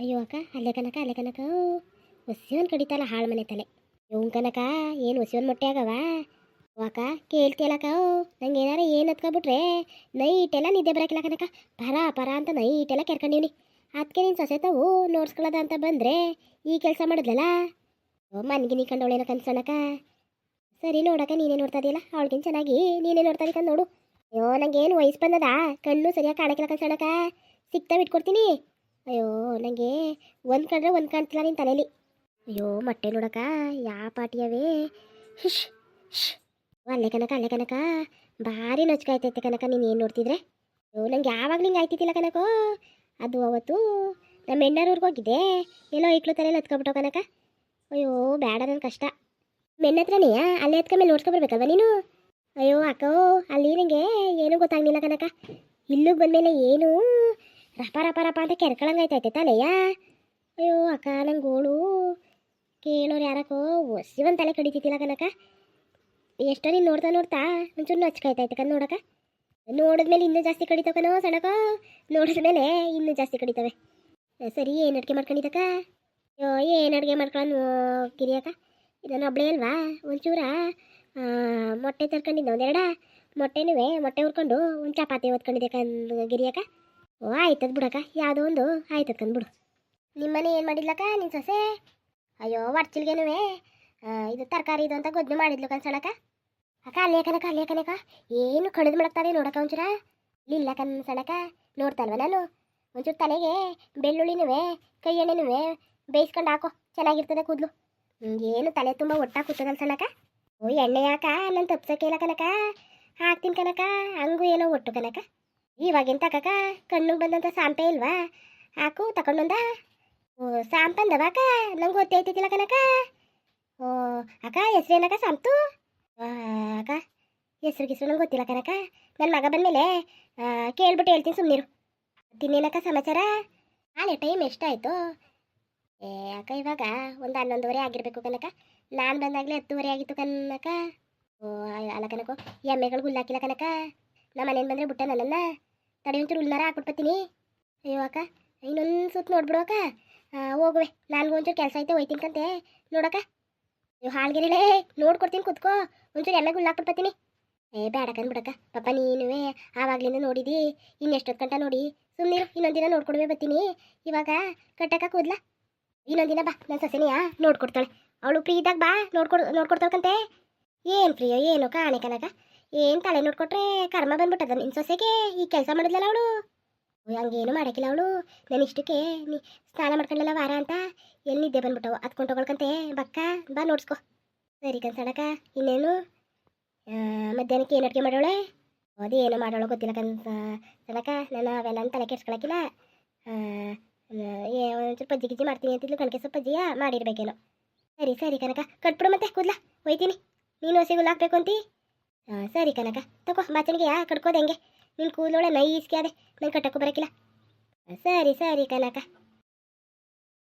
ಅಯ್ಯೋ ಅಕ್ಕ, ಅಲ್ಲೇ ಕನಕ ಅಲ್ಲೇ ಕನಕ ಒಸಿಯೋನ್ ಕಡಿತಲ್ಲ ಹಾಳು ಮನೆ ತಲೆ. ಇವನ್ ಕನಕ ಏನು ಒಸಿಯೋನ್ ಮೊಟ್ಟೆ ಆಗವ? ಅಕ್ಕ ಕೇಳ್ತಿಯಲ್ಲಕ್ಕ ನಂಗೆ ಏನಾರ ಏನು ಹತ್ಕೊಬಿಟ್ರೆ ನೈಟೆಲ್ಲ ನಿದ್ದೆ ಬರಕಿಲ್ಲ ಕನಕ ಪರ ಪರ ಅಂತ ನೈಟೆಲ್ಲ ಕೆರ್ಕೊಂಡಿವ್ನಿ. ಅದಕ್ಕೆ ನೀನು ಸೊಸೆ ತಾವು ನೋಡ್ಸ್ಕೊಳ್ಳೋದ ಅಂತ ಬಂದರೆ ಈ ಕೆಲಸ ಮಾಡಿದ್ಲಲ್ಲ ಮನ್ಗೆ ನೀ ಕಂಡವಳೇನ ಕನ್ಸಣಕ ಸರಿ ನೋಡಕ್ಕ ನೀನೇ ನೋಡ್ತಾ ಇದೆಯಲ್ಲ ಚೆನ್ನಾಗಿ ನೀನೇ ನೋಡ್ತಾ ಇದೀಕ ನೋಡು. ಅಯ್ಯೋ ಏನು ವಯಸ್ಸು ಬಂದದ? ಕಣ್ಣು ಸರಿಯಾಗಿ ಕಾಣಕ್ಕಿಲ್ಲ ಕನ್ಸಣಕ ಸಿಗ್ತಾವೆ ಬಿಟ್ಕೊಡ್ತೀನಿ. ಅಯ್ಯೋ ನನಗೆ ಒಂದು ಕಂಡ್ರೆ ಒಂದು ಕಾಣ್ತಿಲ್ಲ ನಿನ್ನ ತಲೆಯಲ್ಲಿ ಅಯ್ಯೋ, ಮೊಟ್ಟೆ ನೋಡಕ ಯಾ ಪಾಟಿಯವೇ ಹಿಶ್ ಶ್ ಅಲ್ಲೇ ಕನಕ ಅಲ್ಲೇ ಕನಕ ಭಾರಿ ನೊಚ್ಕಾಯ್ತೈತೆ ಕನಕ ನೀನು ಏನು ನೋಡ್ತಿದ್ರೆ. ಅಯ್ಯೋ, ನಂಗೆ ಯಾವಾಗ ನಿಂಗೆ ಆಯ್ತಿದ್ದಿಲ್ಲ ಕನಕೋ ಅದು ಅವತ್ತು ನಮ್ಮ ಹೆಣ್ಣಾರೂರ್ಗೆ ಹೋಗಿದ್ದೆ. ಎಲ್ಲೋ ಇಕ್ಳು ತಲೆಯಲ್ಲಿ ಹತ್ಕೊಬಿಟ್ಟೋ ಕನಕ ಅಯ್ಯೋ ಬೇಡ ನನ್ನ ಕಷ್ಟ. ಮೆನ್ನ ಹತ್ರನೇ ಅಲ್ಲೇ ಹತ್ಕೊಂಡ್ಮೇಲೆ ನೋಡ್ಕೊಬರ್ಬೇಕಲ್ವ ನೀನು? ಅಯ್ಯೋ, ಅಕ್ಕೋ, ಅಲ್ಲಿ ನನಗೆ ಏನೂ ಗೊತ್ತಾಗ್ಲಿಲ್ಲ ಕನಕ ಇಲ್ಲಿಗೆ ಬಂದಮೇಲೆ ಏನು ರಪ ರಪ ಅಂತ ಕೆರ್ಕೊಳಂಗೈತೈತೆ ತಲೆಯ ಅಯ್ಯೋ ಅಕ್ಕ ನಂಗೆ ಗೋಳು ಕೇಳೋರು ಯಾರಕ್ಕೋ ಒಸಿವನ್ ತಲೆ ಕಡಿತಿತ್ತಿಲ್ಲ ಕನಕ. ಎಷ್ಟೋ ನೀನು ನೋಡ್ತಾ ನೋಡ್ತಾ ಒಂಚೂರು ನಚ್ಕಾಯ್ತೈತೆ ಕಣ್ ನೋಡಕ. ನೋಡಿದ್ಮೇಲೆ ಇನ್ನೂ ಜಾಸ್ತಿ ಕಡಿತಾವ ಕಣೋ ಸಣ್ಣಕ ನೋಡಿದ್ಮೇಲೆ ಇನ್ನೂ ಜಾಸ್ತಿ ಕಡಿತವೆ. ಸರಿ, ಏನು ಅಡುಗೆ ಮಾಡ್ಕೊಂಡಿದ್ದಕ್ಕ? ಅಯ್ಯೋ, ಏನು ಅಡುಗೆ ಮಾಡ್ಕೊಂಡು ಕಿರಿಯಕ್ಕ ಇದನ್ನು ಒಬ್ಳೆ ಅಲ್ವಾ? ಒಂಚೂರ ಮೊಟ್ಟೆ ತರ್ಕೊಂಡಿದ್ದೆ ಒಂದೆರಡ? ಮೊಟ್ಟೆನೂ ಮೊಟ್ಟೆ ಹುರ್ಕೊಂಡು ಒಂದು ಚಪಾತಿ ಓದ್ಕೊಂಡಿದ್ದೆ ಕಣ್ ಗಿರಿಯಕ್ಕ ಓ ಆಯ್ತದ ಬಿಡಕ್ಕ. ಯಾವುದೋ ಒಂದು ಆಯ್ತದ ಕಂದ್ಬಿಡು ನಿಮ್ಮನೆ ಏನು ಮಾಡಿದ್ಲಕ್ಕ ನಿನ್ನ ಸೊಸೆ? ಅಯ್ಯೋ ವರ್ಚಿಲ್ಗೆನೂ ಇದು ತರಕಾರಿ ಇದು ಅಂತ ಗೊಜ್ಜು ಮಾಡಿದ್ಲು ಕನ್ಸಣಕ್ಕ ಅಕ್ಕ, ಅಲ್ಲೇ ಕನಕ ಅಲ್ಲೇ ಕನಕ ಏನು ಕಡಿದು ಮಾಡಕ್ತಾರೆ ನೋಡಕ್ಕ ಒಂಚೂರ. ಇಲ್ಲ ಕನ್ಸಣಕ ನೋಡ್ತಲ್ವ ನಾನು? ಒಂಚೂರು ತಲೆಗೆ ಬೆಳ್ಳುಳ್ಳಿನುವೆ ಕೈ ಎಣ್ಣೆನುವೆ ಬೇಯಿಸ್ಕೊಂಡು ಹಾಕೋ. ಚೆನ್ನಾಗಿರ್ತದೆ ಕೂದಲು. ಏನು ತಲೆ ತುಂಬ ಒಟ್ಟಾಗಿ ಕೂತದಲ್ಲ ಸಣಕ ಓ, ಎಣ್ಣೆ ಯಾಕ ನಾನು ತಪ್ಸಕ್ಕೆ ಇಲ್ಲ ಕನಕ. ಹಾಕ್ತೀನಿ ಕನಕ, ಹಂಗೂ ಏನೋ ಒಟ್ಟು ಕನಕ. ಇವಾಗಿನ ಕಾಕ, ಕಣ್ಣಿಗೆ ಬಂದಂಥ ಸಾಂಪೆ ಇಲ್ವಾ? ಹಾಕು, ತಕೊಂಡು ಬಂದ? ಓ ಸಾಂಪಂದವ ಅಕ್ಕ? ನಂಗೆ ಗೊತ್ತೈತಿದ್ದಿಲ್ಲ ಕನಕ ಓ, ಅಕ್ಕ ಹೆಸ್ರೇನಕ್ಕ ಸಾಂಪ್ತು ಅಕ್ಕ, ಹೆಸ್ರು ಗಿಸ್ರು ನಂಗೆ ಗೊತ್ತಿಲ್ಲ ಕನಕ ನನ್ನ ಮಗ ಬಂದಮೇಲೆ ಕೇಳ್ಬಿಟ್ಟು ಹೇಳ್ತೀನಿ ಸುಮ್ಮನಿರು ತಿನ್ನೇನಕ್ಕ ಸಮಾಚಾರ? ನಾಳೆ ಟೈಮ್ ಎಷ್ಟಾಯಿತು? ಏ, ಅಕ್ಕ, ಇವಾಗ ಒಂದು ಹನ್ನೊಂದುವರೆ ಆಗಿರಬೇಕು ಕನಕ ನಾನು ಬಂದಾಗಲೇ ಹತ್ತುವರೆ ಆಗಿತ್ತು ಕನಕ ಓ, ಅಲ್ಲ ಕನಕ ಎಮ್ಮೆಗಳು ಗುಲ್ಲಾಕಿಲ್ಲ ಕನಕ ನಮ್ಮ ಮನೇಲಿ ಬಂದರೆ ಬಿಟ್ಟ ನನ್ನನ್ನು? ತಡೆ ಒಂಚೂರು ಉಲ್ಲಾರ ಹಾಕ್ಬಿಟ್ಬತ್ತೀನಿ ಅಯ್ಯೋ ಅಕ್ಕ, ಇನ್ನೊಂದು ಸುತ್ತ ನೋಡ್ಬಿಡು ಅಕ್ಕ. ಹೋಗುವೆ. ನನಗೂ ಒಂಚೂರು ಕೆಲಸ ಐತೆ, ಹೋಯ್ತೀನಿ ಕಂತೆ. ನೋಡಕ್ಕ. ಅಯ್ಯೋ ಹಾಳ್ಗಿರಿಲೇ ನೋಡ್ಕೊಡ್ತೀನಿ, ಕುತ್ಕೋ. ಒಂಚೂರು ಗುಲ್ ಹುಲ್ಲಾಕ್ಬಿಟ್ಬತ್ತೀನಿ ಏ ಬೇಡ ಕಂದ್ಬಿಡಕ್ಕ ಪಾಪ ನೀನುವೇ ಆವಾಗ್ಲಿಂದ ನೋಡಿದಿ. ಇನ್ನೆಷ್ಟೊತ್ತು ಗಂಟ ನೋಡಿ. ಸುಮ್ಮನೆ ಇನ್ನೊಂದಿನ ನೋಡ್ಕೊಡುವೆ ಬರ್ತೀನಿ. ಇವಾಗ ಕಟ್ಟಕ್ಕ ಕೂದ್ಲ. ಇನ್ನೊಂದಿನ ಬಾ ನನ್ನ ಸೊಸೆನೆಯಾ ನೋಡ್ಕೊಡ್ತಾಳೆ. ಅವಳು ಫ್ರೀ ಇದ್ದಾಗ ಬಾ, ನೋಡ್ಕೊಡ್ ನೋಡ್ಕೊಡ್ತಾಳಂತೆ ಏನು ಪ್ರಿಯ, ಏನೋ ಕಾಣೆ ಕನಕ ಏನು ತಲೆ ನೋಡ್ಕೊಟ್ರೆ ಕರ್ಮ ಬಂದ್ಬಿಟ್ಟದ. ನಿನ್ನ ಸೊಸೆಗೆ ಈ ಕೆಲಸ ಮಾಡಿದ್ಲಲ್ಲ ಅವಳು? ಹಂಗೇನು ಮಾಡಕ್ಕಿಲ್ಲ ಅವಳು. ನಾನು ಇಷ್ಟಕ್ಕೆ ನೀ ಸ್ನಾನ ಮಾಡ್ಕೊಂಡಲ್ಲ ವಾರ ಅಂತ ಎಲ್ಲಿ ನಿದ್ದೆ ಬಂದ್ಬಿಟ್ಟವು. ಹತ್ಕೊಂಡು ಹೋಗ್ಕಂತೆ ಬಕ್ಕ, ಬಾ ನೋಡ್ಸ್ಕೊ. ಸರಿ ಕನ್ಸಣಕ ಇನ್ನೇನು? ಮಧ್ಯಾಹ್ನಕ್ಕೆ ಏನು ಅಡುಗೆ ಮಾಡೋಳೆ ಅದು ಏನು ಮಾಡೋಳು ಗೊತ್ತಿಲ್ಲ ಕನ್ಸ ಸಣಕ ನಾನು ಅವೆಲ್ಲ ತಲೆ ಕೆಡ್ಸ್ಕೊಳಕ್ಕಿಲ್ಲ. ಒಂಚೂರು ಪಜ್ಜಿ ಗಿಜ್ಜಿ ಮಾಡ್ತೀನಿ ಅಂತಿದ್ಲು. ಕಣಕೆ ಸ್ವಲ್ಪ ಪಜ್ಜಿಯ ಮಾಡಿರ್ಬೇಕೇನೋ. ಸರಿ ಸರಿ ಕನಕ ಕಟ್ಬಿಡು ಮತ್ತೆ, ಕೂದ್ಲ. ಹೋಯ್ತೀನಿ ನೀನು ಹಸಿಗುಲ್ಲ ಹಾಕ್ಬೇಕು ಅಂತಿ? ಸರಿ ಕನಕ, ತಗೋ ಮಾತನಿಗೆ ಯಾ ಕಟ್ಕೋದೆ ಹೆಂಗೆ. ನಿನ್ನ ಕೂದಲೊಳೆ ನೈಸ್ಗೆ ಅದೇ. ನಂಗೆ ಕಟ್ಟಕ್ಕೂ ಬರೋಕ್ಕಿಲ್ಲ ಸರಿ ಸರಿ ಕನಕ.